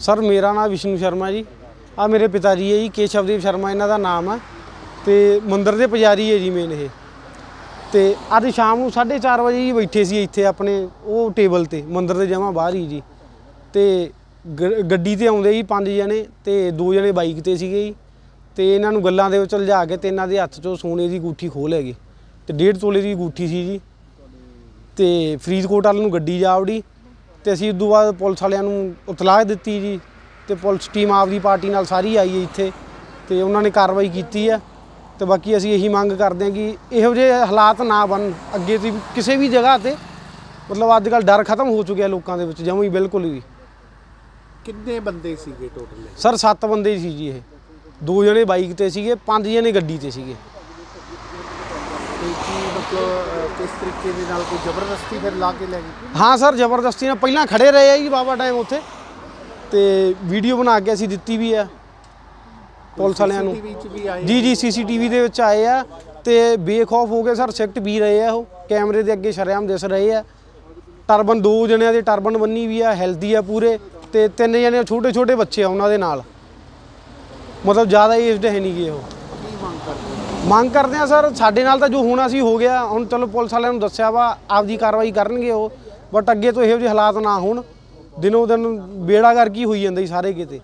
Sir, ਮੇਰਾ ਨਾਮ ਵਿਸ਼ਨੂੰ ਸ਼ਰਮਾ ਜੀ। ਆ ਮੇਰੇ ਪਿਤਾ ਜੀ ਹੈ ਜੀ ਕੇਸ਼ਵਦੇਵ ਸ਼ਰਮਾ, ਇਹਨਾਂ ਦਾ ਨਾਮ ਆ ਤੇ ਮੰਦਰ ਦੇ ਪੁਜਾਰੀ ਹੈ ਜੀ ਮੇਨ ਇਹ। ਤੇ ਅੱਜ ਸ਼ਾਮ ਨੂੰ 4:30 ਵਜੇ ਜੀ ਬੈਠੇ ਸੀ ਇੱਥੇ ਆਪਣੇ, ਉਹ ਟੇਬਲ ਤੇ, ਮੰਦਰ ਦੇ ਜਮਾ ਬਾਹਰ ਹੀ ਜੀ। ਤੇ ਗੱਡੀ ਤੇ ਆਉਂਦੇ ਜੀ ਪੰਜ ਜਣੇ ਤੇ ਦੋ ਜਣੇ ਬਾਈਕ ਤੇ ਸੀਗੇ ਜੀ। ਤੇ ਇਹਨਾਂ ਨੂੰ ਗੱਲਾਂ ਦੇ ਵਿੱਚ ਲਿਜਾ ਕੇ ਤੇ ਇਹਨਾਂ ਦੇ ਹੱਥ 'ਚੋਂ ਸੋਨੇ ਦੀ ਗੂਠੀ ਖੋਹ ਲੈ ਗਏ। ਤੇ ਡੇਢ ਤੋਲੇ ਦੀ ਗੂਠੀ ਸੀ ਜੀ। ਤੇ ਫਰੀਦਕੋਟ ਵੱਲ ਨੂੰ ਗੱਡੀ ਜਾ ਵੜੀ। ਤੇ ਅਸੀਂ ਉਦੋਂ ਬਾਅਦ ਪੁਲਿਸ ਵਾਲਿਆਂ ਨੂੰ ਇਤਲਾਹ ਦਿੱਤੀ ਜੀ ਤੇ ਪੁਲਿਸ ਟੀਮ ਆਪਦੀ ਪਾਰਟੀ ਨਾਲ ਸਾਰੀ ਆਈ ਹੈ ਇੱਥੇ ਤੇ ਉਹਨਾਂ ਨੇ ਕਾਰਵਾਈ ਕੀਤੀ ਹੈ ਤੇ ਬਾਕੀ ਅਸੀਂ ਇਹੀ ਮੰਗ ਕਰਦੇ ਹਾਂ ਕਿ ਇਹੋ ਜਿਹੇ ਹਾਲਾਤ ਨਾ ਬਣ ਅੱਗੇ ਦੀ ਕਿਸੇ ਵੀ ਜਗ੍ਹਾ ਤੇ ਮਤਲਬ ਅੱਜ ਕੱਲ੍ਹ ਡਰ ਖਤਮ ਹੋ ਚੁੱਕਿਆ ਲੋਕਾਂ ਦੇ ਵਿੱਚ ਜਮਾਂ ਹੀ ਬਿਲਕੁਲ ਵੀ ਕਿੰਨੇ ਬੰਦੇ ਸੀਗੇ ਟੋਟਲ ਸਰ ਸੱਤ ਬੰਦੇ ਸੀ ਜੀ ਇਹ। ਦੋ ਜਣੇ ਬਾਈਕ ਤੇ ਸੀਗੇ ਪੰਜ ਜਣੇ ਗੱਡੀ ਤੇ ਸੀਗੇ। ਤੇ ਕੀ ਮਤਲਬ ਅਹ, ਕਿਸ ਤਰੀਕੇ ਦੇ ਨਾਲ ਕੋਈ ਜ਼ਬਰਦਸਤੀ ਫਿਰ ਲਾ ਕੇ ਲੈ ਗਏ ਹਾਂ ਸਰ ਜ਼ਬਰਦਸਤੀ ਨਾਲ ਪਹਿਲਾਂ ਖੜੇ ਰਹੇ ਆ ਜੀ ਬਾਬਾ ਟਾਈਮ ਉੱਥੇ। ਤੇ ਵੀਡੀਓ ਬਣਾ ਕੇ ਅਸੀਂ ਦਿੱਤੀ ਵੀ ਆ ਪੁਲਿਸ ਵਾਲਿਆਂ ਨੂੰ। CCTV 'ਚ ਵੀ ਆਏ ਜੀ ਜੀ ਸੀਸੀਟੀਵੀ ਦੇ ਵਿੱਚ ਆਏ ਆ ਤੇ ਬੇਖੌਫ ਹੋ ਕੇ ਸਰ ਸਿਕਟ ਵੀ ਰਹੇ ਆ ਉਹ। ਕੈਮਰੇ ਦੇ ਅੱਗੇ ਸ਼ਰੇਆਮ ਦਿਸ ਰਹੇ ਆ। ਟਰਬਨ ਦੋ ਜਣਿਆਂ ਦੇ ਟਰਬਨ ਬੰਨੀ ਵੀ ਆ ਹੈਲਦੀ ਆ ਪੂਰੇ। ਤੇ ਤਿੰਨ ਜਣੇ ਛੋਟੇ ਛੋਟੇ ਬੱਚੇ ਆ ਉਹਨਾਂ ਦੇ ਨਾਲ। ਮਤਲਬ ਜ਼ਿਆਦਾ ਏਜਡ ਹੈ ਨਹੀਂ ਗੇ ਉਹ। ਕੀ ਮੰਗ ਕਰਦੇ ਹੋ? ਮੰਗ ਕਰਦੇ ਆ ਸਰ, ਸਾਡੇ ਨਾਲ ਤਾਂ ਜੋ ਹੋਣਾ ਸੀ, ਹੋ ਗਿਆ। ਹੁਣ ਚਲੋ ਪੁਲਿਸ ਵਾਲਿਆਂ ਨੂੰ ਦੱਸਿਆ ਵਾ, ਆਪਦੀ ਕਾਰਵਾਈ ਕਰਨਗੇ ਉਹ। ਬਟ ਅੱਗੇ ਤੋਂ ਇਹੋ ਜਿਹੇ ਹਾਲਾਤ ਨਾ ਹੋਣ। ਦਿਨੋ ਦਿਨ ਬੇੜਾ ਕਰ ਕੀ ਹੋਈ ਜਾਂਦਾ ਜੀ, ਸਾਰੇ ਕਿਤੇ।